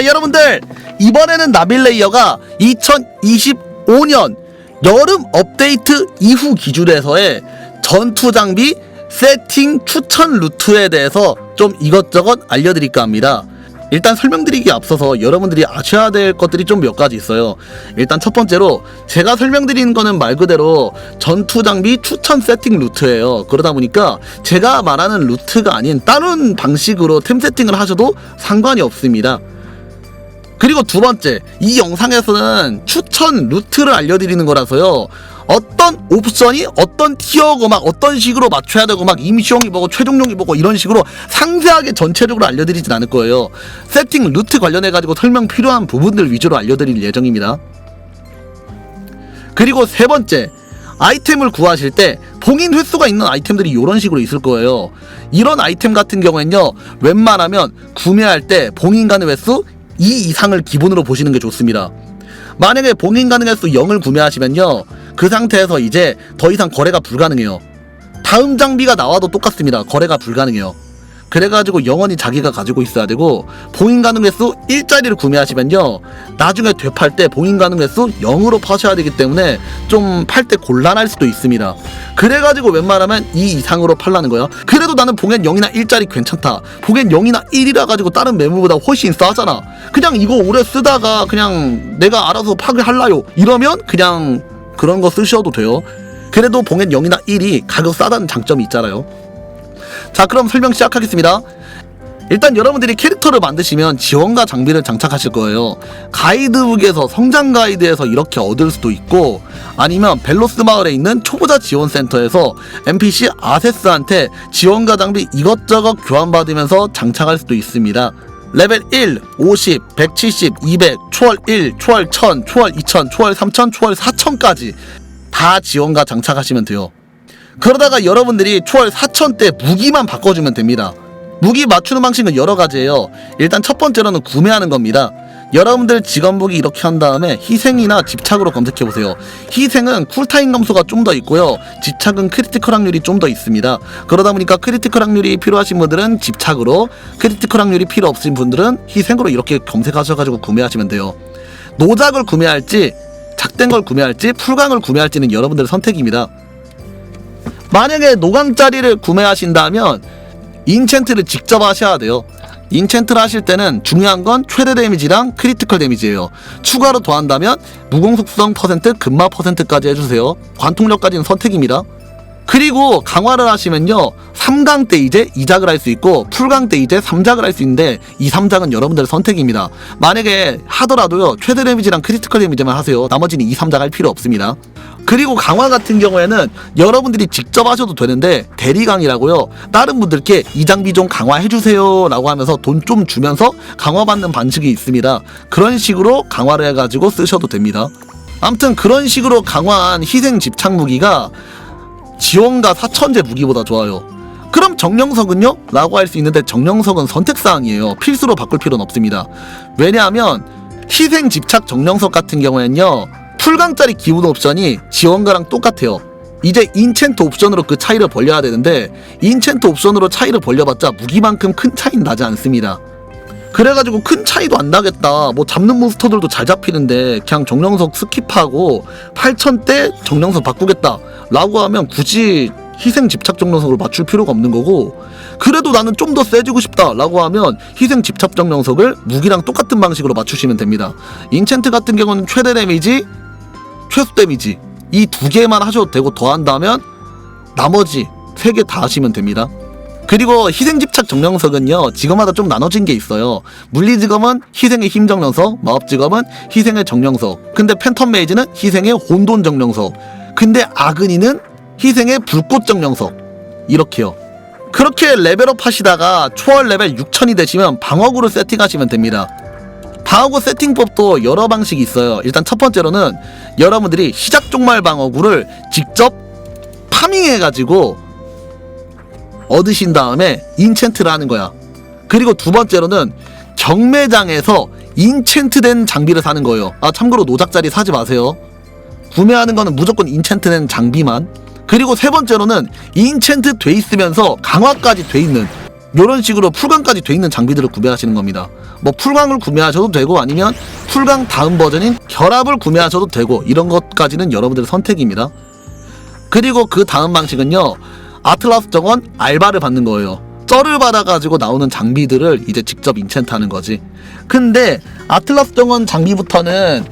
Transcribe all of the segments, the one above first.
자 여러분들 이번에는 나빌레이어가 2025년 여름 업데이트 이후 기준에서의 전투 장비 세팅 추천 루트에 대해서 좀 이것저것 알려드릴까 합니다. 일단 설명드리기 앞서서 여러분들이 아셔야 될 것들이 좀 몇 가지 있어요. 일단 첫 번째로 제가 설명드리는 거는 말 그대로 전투 장비 추천 세팅 루트예요. 그러다 보니까 제가 말하는 루트가 아닌 다른 방식으로 템 세팅을 하셔도 상관이 없습니다. 그리고 두 번째, 이 영상에서는 추천 루트를 알려드리는 거라서요. 어떤 옵션이 어떤 티어고 막 어떤 식으로 맞춰야 되고 막 임시용이 뭐고 최종용이 뭐고 이런 식으로 상세하게 전체적으로 알려드리진 않을 거예요. 세팅 루트 관련해 가지고 설명 필요한 부분들 위주로 알려드릴 예정입니다. 그리고 세 번째, 아이템을 구하실 때 봉인 횟수가 있는 아이템들이 이런 식으로 있을 거예요. 이런 아이템 같은 경우엔요, 웬만하면 구매할 때 봉인 가능 횟수 2 이상을 기본으로 보시는 게 좋습니다. 만약에 봉인 가능 횟수 0을 구매하시면요, 그 상태에서 이제 더 이상 거래가 불가능해요. 다음 장비가 나와도 똑같습니다. 거래가 불가능해요. 그래가지고 영원히 자기가 가지고 있어야 되고 봉인 가능 횟수 1짜리를 구매하시면요. 나중에 되팔 때 봉인 가능 횟수 0으로 파셔야 되기 때문에 좀 팔 때 곤란할 수도 있습니다. 그래가지고 웬만하면 2 이상으로 팔라는 거야 그래도 나는 봉엔 0이나 1짜리 괜찮다. 봉엔 0이나 1이라 가지고 다른 매물보다 훨씬 싸잖아. 그냥 이거 오래 쓰다가 그냥 내가 알아서 파괴 할라요. 이러면 그냥 그런 거 쓰셔도 돼요. 그래도 봉엔 0이나 1이 가격 싸다는 장점이 있잖아요 자 그럼 설명 시작하겠습니다. 일단 여러분들이 캐릭터를 만드시면 지원과 장비를 장착하실 거예요. 가이드북에서 성장 가이드에서 이렇게 얻을 수도 있고 아니면 벨로스 마을에 있는 초보자 지원 센터에서 NPC 아세스한테 지원과 장비 이것저것 교환받으면서 장착할 수도 있습니다. 레벨 1, 50, 170, 200, 초월 1, 초월 1000, 초월 2000, 초월 3000, 초월 4000까지 다 지원과 장착하시면 돼요 그러다가 여러분들이 초월 4천대 무기만 바꿔주면 됩니다. 무기 맞추는 방식은 여러 가지예요. 일단 첫 번째로는 구매하는 겁니다. 여러분들 직원복이 이렇게 한 다음에 희생이나 집착으로 검색해 보세요. 희생은 쿨타임 감소가 좀 더 있고요. 집착은 크리티컬 확률이 좀 더 있습니다. 그러다 보니까 크리티컬 확률이 필요하신 분들은 집착으로, 크리티컬 확률이 필요 없으신 분들은 희생으로 이렇게 검색하셔가지고 구매하시면 돼요. 노작을 구매할지, 작된 걸 구매할지, 풀강을 구매할지는 여러분들의 선택입니다. 만약에 노강짜리를 구매하신다면 인챈트를 직접 하셔야 돼요. 인챈트를 하실 때는 중요한 건 최대 데미지랑 크리티컬 데미지예요. 추가로 더한다면 무공 속성 퍼센트, 근마 퍼센트까지 해주세요. 관통력까지는 선택입니다. 그리고 강화를 하시면요 3강 때 이제 2작을 할 수 있고 풀강 때 이제 3작을 할 수 있는데 이 3작은 여러분들의 선택입니다. 만약에 하더라도요 최대 데미지랑 크리티컬 데미지만 하세요. 나머지는 2, 3작 할 필요 없습니다. 그리고 강화 같은 경우에는 여러분들이 직접 하셔도 되는데 대리강이라고요. 다른 분들께 이 장비 좀 강화해주세요 라고 하면서 돈 좀 주면서 강화받는 방식이 있습니다. 그런 식으로 강화를 해가지고 쓰셔도 됩니다. 아무튼 그런 식으로 강화한 희생 집착 무기가 지원과 사천제 무기보다 좋아요. 그럼 정령석은요? 라고 할 수 있는데 정령석은 선택사항이에요. 필수로 바꿀 필요는 없습니다. 왜냐하면 희생 집착 정령석 같은 경우에는요. 풀강짜리 기본 옵션이 지원가랑 똑같아요. 이제 인챈트 옵션으로 그 차이를 벌려야 되는데 인챈트 옵션으로 차이를 벌려봤자 무기만큼 큰 차이는 나지 않습니다. 그래가지고 큰 차이도 안 나겠다. 뭐 잡는 몬스터들도 잘 잡히는데 그냥 정령석 스킵하고 8천대 정령석 바꾸겠다. 라고 하면 굳이 희생 집착 정령석을 맞출 필요가 없는 거고 그래도 나는 좀 더 세지고 싶다 라고 하면 희생 집착 정령석을 무기랑 똑같은 방식으로 맞추시면 됩니다 인챈트 같은 경우는 최대 데미지 최소 데미지 이 두 개만 하셔도 되고 더한다면 나머지 세 개 다 하시면 됩니다 그리고 희생집착 정령석은요 직업마다 좀 나눠진 게 있어요. 물리직업은 희생의 힘 정령석 마법직업은 희생의 정령석. 근데 팬텀 메이지는 희생의 혼돈 정령석. 근데 아그니는 희생의 불꽃 정령석. 이렇게요. 그렇게 레벨업 하시다가 초월 레벨 6000이 되시면 방어구를 세팅하시면 됩니다. 방어구 세팅법도 여러 방식이 있어요. 일단 첫 번째로는 여러분들이 시작 종말 방어구를 직접 파밍해가지고 얻으신 다음에 인챈트를 하는 거야. 그리고 두 번째로는 경매장에서 인챈트된 장비를 사는 거예요. 아 참고로 노작자리 사지 마세요. 구매하는 거는 무조건 인챈트된 장비만. 그리고 세 번째로는 인챈트 돼 있으면서 강화까지 돼 있는 이런 식으로 풀강까지 돼 있는 장비들을 구매하시는 겁니다. 뭐 풀강을 구매하셔도 되고 아니면 풀강 다음 버전인 결합을 구매하셔도 되고 이런 것까지는 여러분들의 선택입니다. 그리고 그 다음 방식은요. 아틀라스 정원 알바를 받는 거예요. 쩔을 받아가지고 나오는 장비들을 이제 직접 인챈트하는 거지. 근데 아틀라스 정원 장비부터는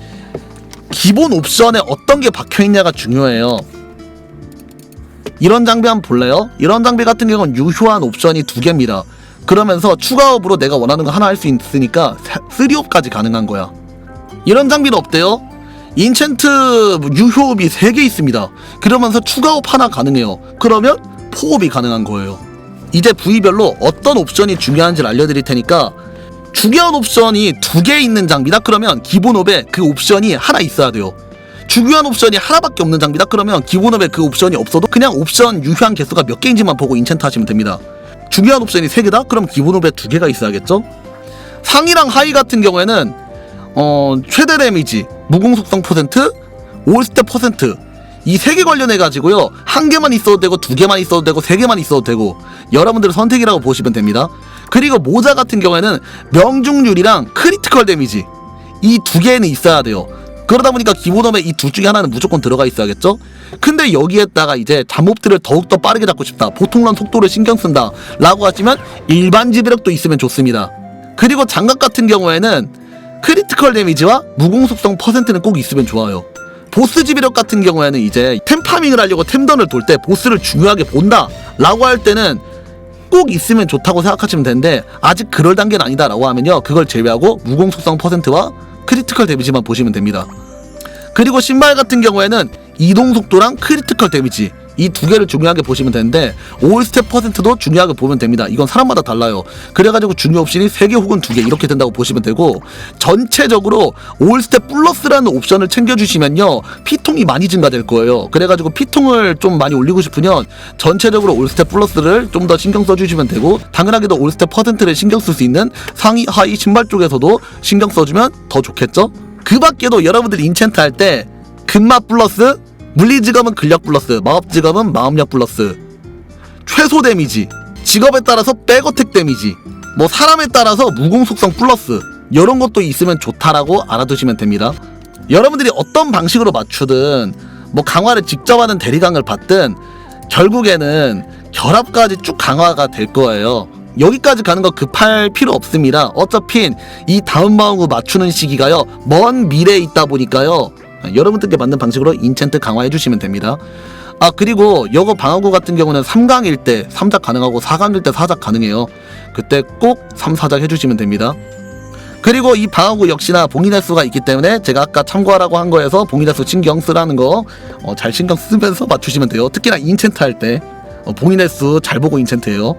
기본 옵션에 어떤 게 박혀 있냐가 중요해요. 이런 장비 한번 볼래요? 이런 장비 같은 경우는 유효한 옵션이 두 개입니다. 그러면서 추가업으로 내가 원하는 거 하나 할 수 있으니까 3업까지 가능한 거야. 이런 장비는 없대요. 인챈트 유효업이 3개 있습니다. 그러면서 추가업 하나 가능해요. 그러면 포업이 가능한 거예요. 이제 부위별로 어떤 옵션이 중요한지를 알려드릴 테니까 중요한 옵션이 두 개 있는 장비다 그러면 기본 업에 그 옵션이 하나 있어야 돼요. 중요한 옵션이 하나밖에 없는 장비다 그러면 기본 업에 그 옵션이 없어도 그냥 옵션 유효한 개수가 몇 개인지만 보고 인챈트 하시면 됩니다. 중요한 옵션이 세 개다? 그럼 기본 업에 두 개가 있어야겠죠? 상이랑 하이 같은 경우에는 어, 최대 데미지, 무공 속성 퍼센트, 올스텝 퍼센트 이 세 개 관련해 가지고요 한 개만 있어도 되고 두 개만 있어도 되고 세 개만 있어도 되고 여러분들의 선택이라고 보시면 됩니다. 그리고 모자 같은 경우에는 명중률이랑 크리티컬 데미지 이 두 개는 있어야 돼요. 그러다 보니까 기본업에 이 둘 중에 하나는 무조건 들어가 있어야겠죠? 근데 여기에다가 이제 잠몹들을 더욱더 빠르게 잡고 싶다. 보통런 속도를 신경 쓴다. 라고 하시면 일반 지배력도 있으면 좋습니다. 그리고 장갑 같은 경우에는 크리티컬 데미지와 무공 속성 퍼센트는 꼭 있으면 좋아요. 보스 지배력 같은 경우에는 이제 템 파밍을 하려고 템던을 돌 때 보스를 중요하게 본다. 라고 할 때는 꼭 있으면 좋다고 생각하시면 되는데 아직 그럴 단계는 아니다 라고 하면요. 그걸 제외하고 무공 속성 퍼센트와 크리티컬 데미지만 보시면 됩니다. 그리고 신발 같은 경우에는 이동 속도랑 크리티컬 데미지 이 두 개를 중요하게 보시면 되는데 올 스텝 퍼센트도 중요하게 보면 됩니다. 이건 사람마다 달라요. 그래가지고 중요 옵션이 3개 혹은 2개 이렇게 된다고 보시면 되고 전체적으로 올 스텝 플러스라는 옵션을 챙겨주시면요 피통이 많이 증가될 거예요. 그래가지고 피통을 좀 많이 올리고 싶으면 전체적으로 올 스텝 플러스를 좀 더 신경 써주시면 되고 당연하게도 올 스텝 퍼센트를 신경 쓸 수 있는 상의 하의 신발 쪽에서도 신경 써주면 더 좋겠죠? 그 밖에도 여러분들이 인챈트 할 때 금맛 플러스 물리 직업은 근력 플러스 마법 직업은 마음력 플러스 최소 데미지 직업에 따라서 백어택 데미지 뭐 사람에 따라서 무공 속성 플러스 이런 것도 있으면 좋다라고 알아두시면 됩니다 여러분들이 어떤 방식으로 맞추든 뭐 강화를 직접 하는 대리강을 받든 결국에는 결합까지 쭉 강화가 될 거예요 여기까지 가는 거 급할 필요 없습니다. 어차피 이 다음 마음을 맞추는 시기가요. 먼 미래에 있다 보니까요. 여러분들께 맞는 방식으로 인챈트 강화해 주시면 됩니다. 아 그리고 요거 방어구 같은 경우는 3강일 때 3작 가능하고 4강일 때 4작 가능해요. 그때 꼭 3, 4작 해주시면 됩니다. 그리고 이 방어구 역시나 봉인 횟수가 있기 때문에 제가 아까 참고하라고 한 거에서 봉인 횟수 신경 쓰라는 거잘 신경 쓰면서 맞추시면 돼요. 특히나 인챈트 할때 어, 봉인 횟수 잘 보고 인챈트해요.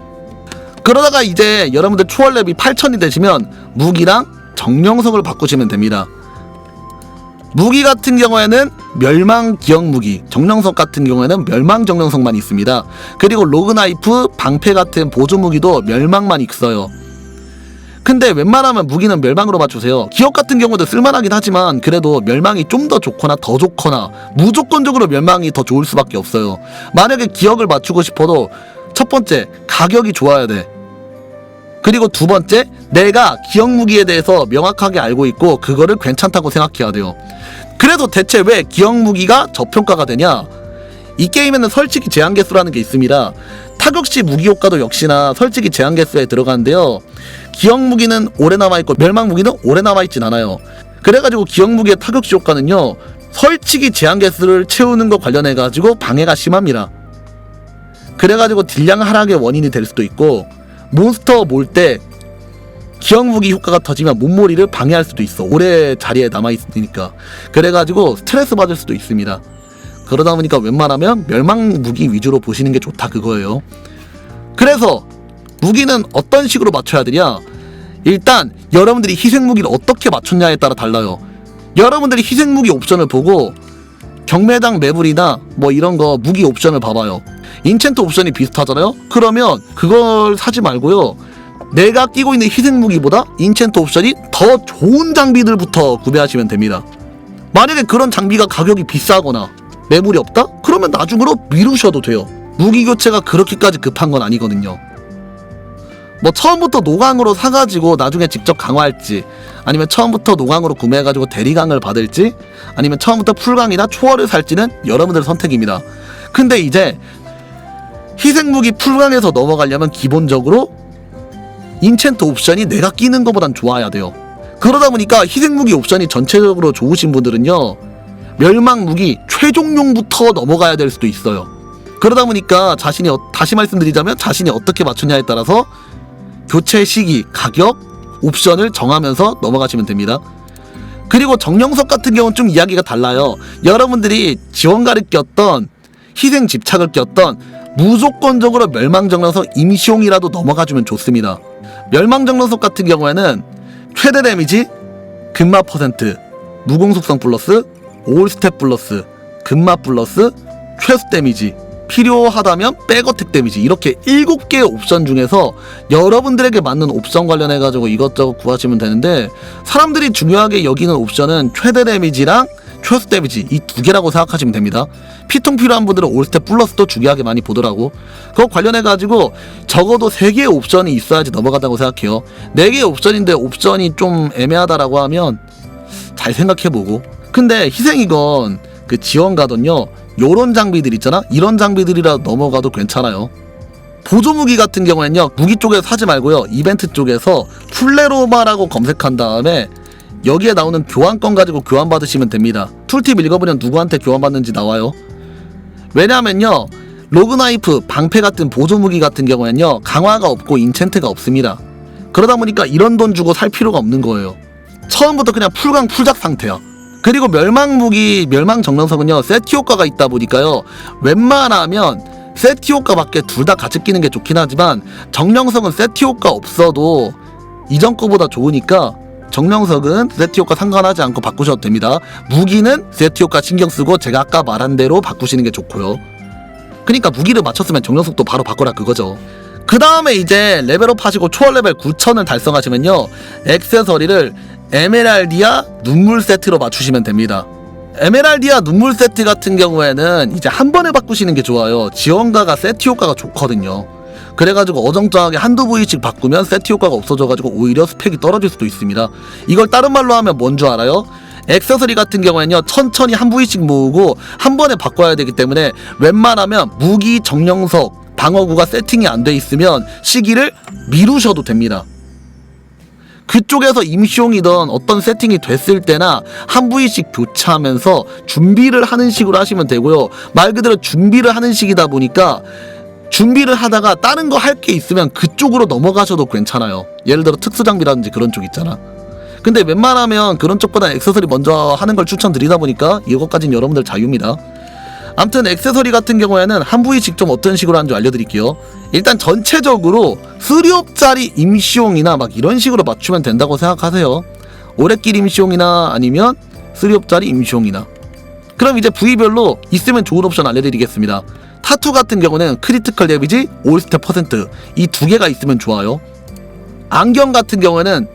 그러다가 이제 여러분들 초월렙이 8000이 되시면 무기랑 정령석을 바꾸시면 됩니다. 무기 같은 경우에는 멸망 기억 무기, 정령석 같은 경우에는 멸망 정령석만 있습니다. 그리고 로그나이프, 방패 같은 보조 무기도 멸망만 있어요. 근데 웬만하면 무기는 멸망으로 맞추세요. 기억 같은 경우도 쓸만하긴 하지만 그래도 멸망이 좀 더 좋거나 더 좋거나 무조건적으로 멸망이 더 좋을 수밖에 없어요. 만약에 기억을 맞추고 싶어도 첫 번째 가격이 좋아야 돼. 그리고 두 번째 내가 기억 무기에 대해서 명확하게 알고 있고 그거를 괜찮다고 생각해야 돼요. 그래도 대체 왜 기억 무기가 저평가가 되냐? 이 게임에는 설치기 제한 개수라는 게 있습니다. 타격시 무기 효과도 역시나 설치기 제한 개수에 들어가는데요. 기억 무기는 오래 남아 있고 멸망 무기는 오래 남아 있진 않아요. 그래가지고 기억 무기의 타격시 효과는요. 설치기 제한 개수를 채우는 것 관련해 가지고 방해가 심합니다. 그래가지고 딜량 하락의 원인이 될 수도 있고 몬스터 몰 때 기억 무기 효과가 터지면 몸몰이를 방해할 수도 있어. 오래 자리에 남아 있으니까. 그래가지고 스트레스 받을 수도 있습니다. 그러다 보니까 웬만하면 멸망 무기 위주로 보시는 게 좋다 그거예요. 그래서 무기는 어떤 식으로 맞춰야 되냐? 일단 여러분들이 희생 무기를 어떻게 맞췄냐에 따라 달라요. 여러분들이 희생 무기 옵션을 보고 경매당 매불이나 뭐 이런 거 무기 옵션을 봐봐요 인챈트 옵션이 비슷하잖아요? 그러면 그걸 사지 말고요. 내가 끼고 있는 희생 무기보다 인챈트 옵션이 더 좋은 장비들부터 구매하시면 됩니다. 만약에 그런 장비가 가격이 비싸거나 매물이 없다? 그러면 나중으로 미루셔도 돼요. 무기 교체가 그렇게까지 급한 건 아니거든요. 뭐 처음부터 노강으로 사가지고 나중에 직접 강화할지 아니면 처음부터 노강으로 구매해가지고 대리강을 받을지 아니면 처음부터 풀강이나 초월을 살지는 여러분들 선택입니다. 근데 이제 희생무기 풀강에서 넘어가려면 기본적으로 인챈트 옵션이 내가 끼는 것보단 좋아야 돼요. 그러다 보니까 희생무기 옵션이 전체적으로 좋으신 분들은요 멸망무기 최종용부터 넘어가야 될 수도 있어요. 그러다 보니까 자신이 어- 다시 말씀드리자면 자신이 어떻게 맞추냐에 따라서 교체 시기, 가격, 옵션을 정하면서 넘어가시면 됩니다. 그리고 정령석 같은 경우는 좀 이야기가 달라요. 여러분들이 지원가를 꼈던 희생 집착을 꼈던 무조건적으로 멸망정령석 임시용이라도 넘어가주면 좋습니다. 멸망정령석 같은 경우에는 최대 데미지 근마 퍼센트, 무공속성 플러스, 올스텝 플러스, 근마 플러스, 최소 데미지 필요하다면 백어택 데미지 이렇게 7개의 옵션 중에서 여러분들에게 맞는 옵션 관련해 가지고 이것저것 구하시면 되는데 사람들이 중요하게 여기는 옵션은 최대 데미지랑 최소 데미지 이 두 개라고 생각하시면 됩니다. 피통 필요한 분들은 올스텝 플러스도 중요하게 많이 보더라고. 그거 관련해 가지고 적어도 3개의 옵션이 있어야지 넘어간다고 생각해요. 4개의 옵션인데 옵션이 좀 애매하다라고 하면 잘 생각해보고 근데 희생이건 그 지원가던요 요런 장비들 있잖아 이런 장비들이라 넘어가도 괜찮아요 보조 무기 같은 경우에는요 무기 쪽에서 사지 말고요 이벤트 쪽에서 플레로마라고 검색한 다음에 여기에 나오는 교환권 가지고 교환 받으시면 됩니다. 툴팁 읽어보면 누구한테 교환 받는지 나와요. 왜냐하면요 로그나이프 방패 같은 보조 무기 같은 경우에는요 강화가 없고 인챈트가 없습니다. 그러다 보니까 이런 돈 주고 살 필요가 없는 거예요. 처음부터 그냥 풀강 풀작 상태야. 그리고 멸망 무기, 멸망 정령석은요 세트 효과가 있다 보니까요 웬만하면 세트 효과밖에 둘 다 같이 끼는 게 좋긴 하지만 정령석은 세트 효과 없어도 이전 거보다 좋으니까 정령석은 세트 효과 상관하지 않고 바꾸셔도 됩니다. 무기는 세트 효과 신경 쓰고 제가 아까 말한 대로 바꾸시는 게 좋고요. 그러니까 무기를 맞췄으면 정령석도 바로 바꿔라 그거죠. 그 다음에 이제 레벨업 하시고 초월 레벨 9000을 달성하시면요 액세서리를 에메랄디아 눈물 세트로 맞추시면 됩니다. 에메랄디아 눈물 세트 같은 경우에는 이제 한 번에 바꾸시는 게 좋아요. 지원가가 세트 효과가 좋거든요. 그래가지고 어정쩡하게 한두 부위씩 바꾸면 세트 효과가 없어져가지고 오히려 스펙이 떨어질 수도 있습니다. 이걸 다른 말로 하면 뭔 줄 알아요? 액세서리 같은 경우에는요 천천히 한 부위씩 모으고 한 번에 바꿔야 되기 때문에 웬만하면 무기 정령석 방어구가 세팅이 안 돼 있으면 시기를 미루셔도 됩니다. 그쪽에서 임시용이던 어떤 세팅이 됐을 때나 한 부위씩 교체하면서 준비를 하는 식으로 하시면 되고요. 말 그대로 준비를 하는 식이다 보니까 준비를 하다가 다른 거 할 게 있으면 그쪽으로 넘어가셔도 괜찮아요. 예를 들어 특수 장비라든지 그런 쪽 있잖아. 근데 웬만하면 그런 쪽보다 액세서리 먼저 하는 걸 추천드리다 보니까 이것까지는 여러분들 자유입니다. 아무튼 액세서리 같은 경우에는 한 부위씩 좀 어떤 식으로 하는지 알려드릴게요. 일단 전체적으로 수리업짜리 임시용이나 막 이런 식으로 맞추면 된다고 생각하세요. 오래길 임시용이나 아니면 수리업짜리 임시용이나. 그럼 이제 부위별로 있으면 좋은 옵션 알려드리겠습니다. 타투 같은 경우는 크리티컬 데미지, 올스텝 퍼센트 이 두 개가 있으면 좋아요. 안경 같은 경우에는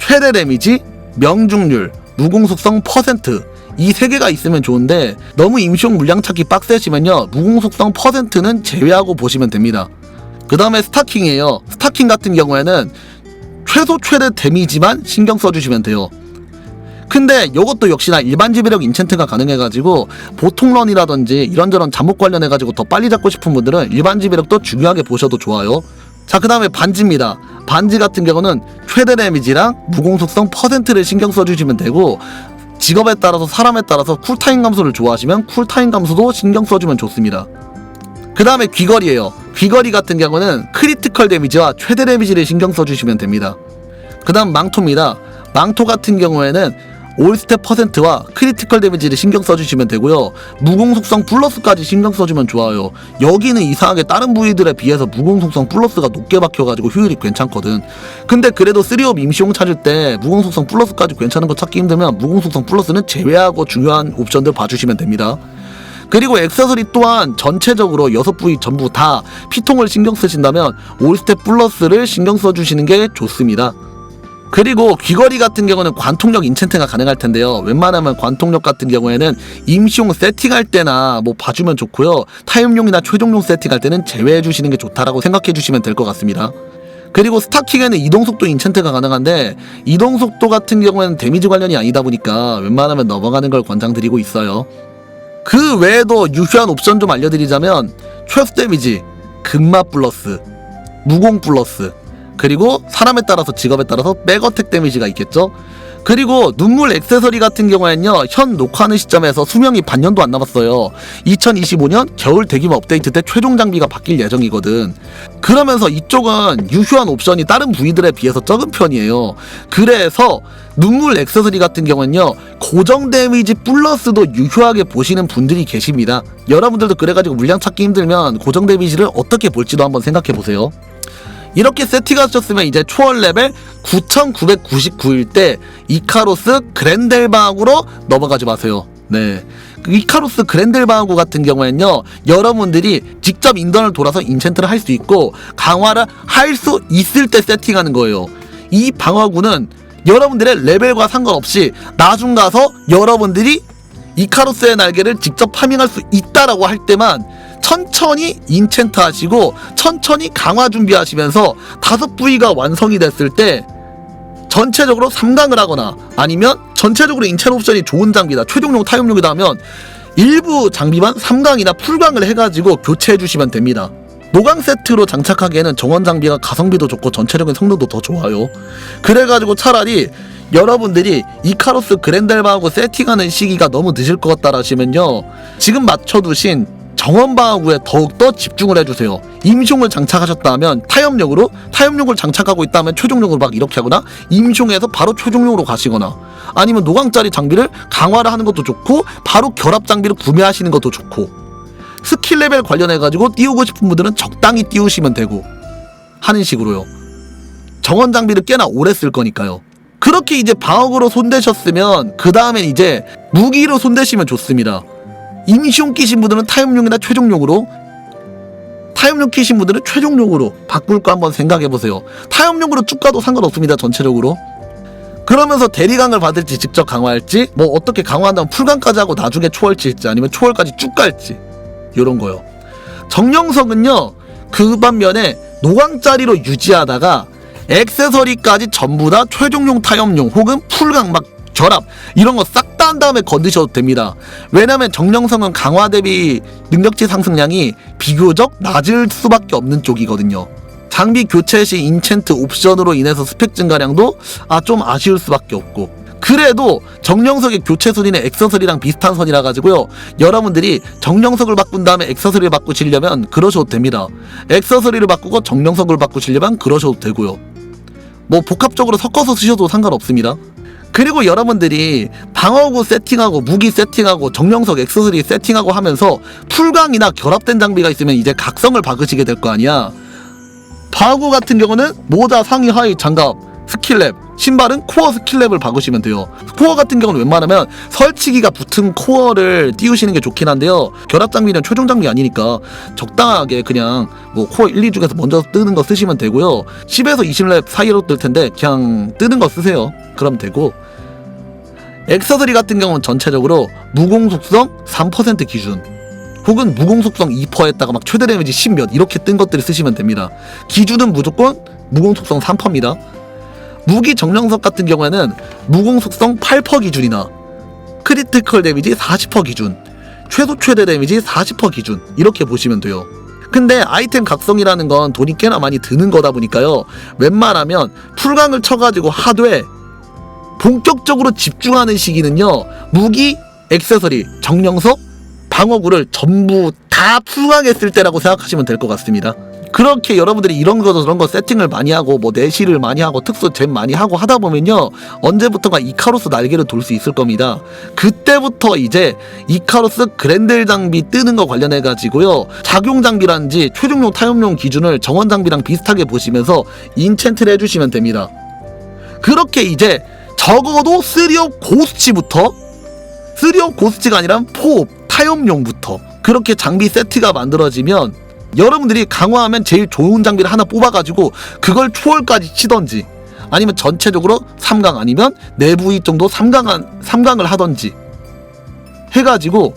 최대 데미지, 명중률, 무공속성 퍼센트 이 세 개가 있으면 좋은데 너무 임시용 물량 찾기 빡세시면요 무공속성 퍼센트는 제외하고 보시면 됩니다. 그 다음에 스타킹이에요. 스타킹 같은 경우에는 최소 최대 데미지만 신경 써주시면 돼요. 근데 이것도 역시나 일반 지배력 인챈트가 가능해가지고 보통 런이라든지 이런저런 잠복 관련해가지고 더 빨리 잡고 싶은 분들은 일반 지배력도 중요하게 보셔도 좋아요. 자, 그 다음에 반지입니다. 반지 같은 경우는 최대 데미지랑 무공속성 퍼센트를 신경 써주시면 되고 직업에 따라서 사람에 따라서 쿨타임 감소를 좋아하시면 쿨타임 감소도 신경 써주면 좋습니다. 그 다음에 귀걸이에요. 귀걸이 같은 경우는 크리티컬 데미지와 최대 데미지를 신경 써주시면 됩니다. 그 다음 망토입니다. 망토 같은 경우에는 올스텝 퍼센트와 크리티컬 데미지를 신경 써주시면 되고요. 무공 속성 플러스까지 신경 써주면 좋아요. 여기는 이상하게 다른 부위들에 비해서 무공 속성 플러스가 높게 박혀가지고 효율이 괜찮거든. 근데 그래도 3업 임시용 찾을 때 무공 속성 플러스까지 괜찮은 거 찾기 힘들면 무공 속성 플러스는 제외하고 중요한 옵션들 봐주시면 됩니다. 그리고 액세서리 또한 전체적으로 여섯 부위 전부 다 피통을 신경 쓰신다면 올스텝 플러스를 신경 써주시는 게 좋습니다. 그리고 귀걸이 같은 경우는 관통력 인챈트가 가능할 텐데요. 웬만하면 관통력 같은 경우에는 임시용 세팅할 때나 뭐 봐주면 좋고요. 타임용이나 최종용 세팅할 때는 제외해 주시는 게 좋다라고 생각해 주시면 될 것 같습니다. 그리고 스타킹에는 이동속도 인챈트가 가능한데 이동속도 같은 경우에는 데미지 관련이 아니다 보니까 웬만하면 넘어가는 걸 권장드리고 있어요. 그 외에도 유효한 옵션 좀 알려드리자면 최소 데미지, 근마 플러스, 무공 플러스, 그리고 사람에 따라서 직업에 따라서 백어택 데미지가 있겠죠. 그리고 눈물 액세서리 같은 경우에는요 현 녹화하는 시점에서 수명이 반년도 안 남았어요. 2025년 겨울 대규모 업데이트 때 최종 장비가 바뀔 예정이거든. 그러면서 이쪽은 유효한 옵션이 다른 부위들에 비해서 적은 편이에요. 그래서 눈물 액세서리 같은 경우는요 고정 데미지 플러스도 유효하게 보시는 분들이 계십니다. 여러분들도 그래가지고 물량 찾기 힘들면 고정 데미지를 어떻게 볼지도 한번 생각해 보세요 이렇게 세팅하셨으면 이제 초월 레벨 9999일 때 이카로스 그랜델바하구로 넘어가지 마세요. 네. 그 이카로스 그랜델바하구 같은 경우에는요, 여러분들이 직접 인던을 돌아서 인챈트를 할 수 있고, 강화를 할 수 있을 때 세팅하는 거예요. 이 방어구는 여러분들의 레벨과 상관없이 나중 가서 여러분들이 이카로스의 날개를 직접 파밍할 수 있다라고 할 때만 천천히 인챈트 하시고 천천히 강화 준비하시면서 다섯 부위가 완성이 됐을 때 전체적으로 3강을 하거나 아니면 전체적으로 인챈 옵션이 좋은 장비다 최종용 타협용이다 하면 일부 장비만 3강이나 풀강을 해가지고 교체해 주시면 됩니다. 노강 세트로 장착하기에는 정원 장비가 가성비도 좋고 전체적인 성능도 더 좋아요. 그래가지고 차라리 여러분들이 이카로스 그랜델바하고 세팅하는 시기가 너무 늦을 것 같다 하시면요. 지금 맞춰두신 정원 방어구에 더욱더 집중을 해주세요. 임숑을 장착하셨다면 타협용으로 타협용을 장착하고 있다면 최종용으로 막 이렇게 하거나 임숑에서 바로 최종용으로 가시거나 아니면 노광짜리 장비를 강화를 하는 것도 좋고 바로 결합 장비를 구매하시는 것도 좋고 스킬 레벨 관련해 가지고 띄우고 싶은 분들은 적당히 띄우시면 되고 하는 식으로요. 정원 장비를 꽤나 오래 쓸 거니까요. 그렇게 이제 방어구로 손대셨으면 그 다음엔 이제 무기로 손대시면 좋습니다. 임시용 끼신 분들은 타협용이나 최종용으로 타협용 끼신 분들은 최종용으로 바꿀 거 한번 생각해 보세요. 타협용으로 쭉 가도 상관없습니다. 전체적으로. 그러면서 대리강을 받을지 직접 강화할지 뭐 어떻게 강화한다면 풀강까지 하고 나중에 초월칠지 아니면 초월까지 쭉 갈지 요런 거요. 정령석은요 그 반면에 노광짜리로 유지하다가 액세서리까지 전부 다 최종용 타협용 혹은 풀강 막 결합 이런 거 싹 다 한 다음에 건드셔도 됩니다. 왜냐면 정령성은 강화 대비 능력치 상승량이 비교적 낮을 수밖에 없는 쪽이거든요. 장비 교체 시 인챈트 옵션으로 인해서 스펙 증가량도 아 좀 아쉬울 수밖에 없고. 그래도 정령석의 교체 선이는 액세서리랑 비슷한 선이라 가지고요. 여러분들이 정령석을 바꾼 다음에 액세서리를 바꾸시려면 그러셔도 됩니다. 액세서리를 바꾸고 정령석을 바꾸시려면 그러셔도 되고요. 뭐 복합적으로 섞어서 쓰셔도 상관없습니다 그리고 여러분들이 방어구 세팅하고 무기 세팅하고 정령석 액세서리 세팅하고 하면서 풀강이나 결합된 장비가 있으면 이제 각성을 박으시게 될 거 아니야. 방어구 같은 경우는 모자 상의 하의 장갑 스킬랩 신발은 코어 스킬랩을 박으시면 돼요. 코어 같은 경우는 웬만하면 설치기가 붙은 코어를 띄우시는 게 좋긴 한데요. 결합 장비는 최종 장비 아니니까 적당하게 그냥 뭐 코어 1, 2 중에서 먼저 뜨는 거 쓰시면 되고요. 10에서 20렙 사이로 뜰 텐데 그냥 뜨는 거 쓰세요. 그럼 되고 액세서리 같은 경우는 전체적으로 무공 속성 3% 기준 혹은 무공 속성 2%에다가 막 최대 데미지 10몇 이렇게 뜬 것들을 쓰시면 됩니다. 기준은 무조건 무공 속성 3%입니다. 무기 정령석 같은 경우에는 무공 속성 8% 기준이나 크리티컬 데미지 40% 기준, 최소 최대 데미지 40% 기준 이렇게 보시면 돼요. 근데 아이템 각성이라는 건 돈이 꽤나 많이 드는 거다 보니까요. 웬만하면 풀강을 쳐가지고 하되 본격적으로 집중하는 시기는요. 무기, 액세서리, 정령석, 방어구를 전부 다 풀강했을 때라고 생각하시면 될 것 같습니다. 그렇게 여러분들이 이런 거 저런 거 세팅을 많이 하고 뭐 내시를 많이 하고 특수 잼 많이 하고 하다 보면요 언제부턴가 이카로스 날개를 돌 수 있을 겁니다. 그때부터 이제 이카로스 그랜델 장비 뜨는 거 관련해 가지고요 작용 장비라든지 최종용 타협용 기준을 정원 장비랑 비슷하게 보시면서 인챈트를 해주시면 됩니다. 그렇게 이제 적어도 3업 고스치부터 3업 고스치가 아니라 4업 타협용부터 그렇게 장비 세트가 만들어지면 여러분들이 강화하면 제일 좋은 장비를 하나 뽑아가지고 그걸 초월까지 치던지 아니면 전체적으로 3강 아니면 내부위 정도 3강, 3강을 하던지 해가지고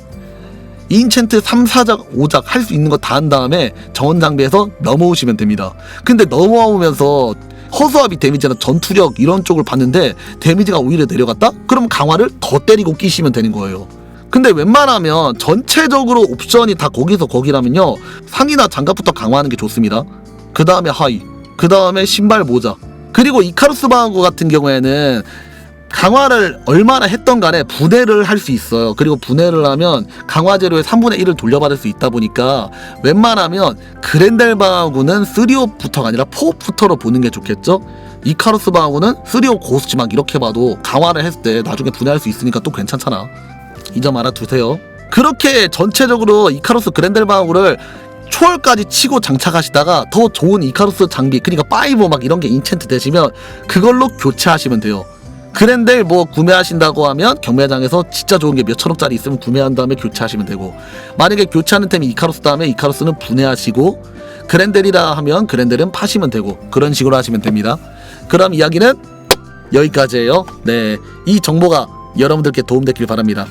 인챈트 3, 4작, 5작 할 수 있는 거 다 한 다음에 정원 장비에서 넘어오시면 됩니다. 근데 넘어오면서 허수아비 데미지나 전투력 이런 쪽을 봤는데 데미지가 오히려 내려갔다? 그럼 강화를 더 때리고 끼시면 되는 거예요. 근데 웬만하면 전체적으로 옵션이 다 거기서 거기라면요 상이나 장갑부터 강화하는 게 좋습니다. 그 다음에 하이, 그 다음에 신발 모자, 그리고 이카루스 방어 같은 경우에는 강화를 얼마나 했던 간에 분해를 할 수 있어요. 그리고 분해를 하면 강화 재료의 3분의 1을 돌려받을 수 있다 보니까 웬만하면 그랜델 방어구는 3옵부터가 아니라 4옵부터로 보는 게 좋겠죠? 이카루스 방어구는 3옵 고스트 막 이렇게 봐도 강화를 했을 때 나중에 분해할 수 있으니까 또 괜찮잖아. 이 점 알아두세요. 그렇게 전체적으로 이카루스 그랜델 방어구를 초월까지 치고 장착하시다가 더 좋은 이카루스 장비 그러니까 파이브 막 이런 게 인챈트 되시면 그걸로 교체하시면 돼요. 그랜델 뭐 구매하신다고 하면 경매장에서 진짜 좋은 게 몇천원짜리 있으면 구매한 다음에 교체하시면 되고 만약에 교체하는 템이 이카루스 다음에 이카루스는 분해하시고 그랜델이라 하면 그랜델은 파시면 되고 그런 식으로 하시면 됩니다. 그럼 이야기는 여기까지예요. 네, 이 정보가 여러분들께 도움되길 바랍니다.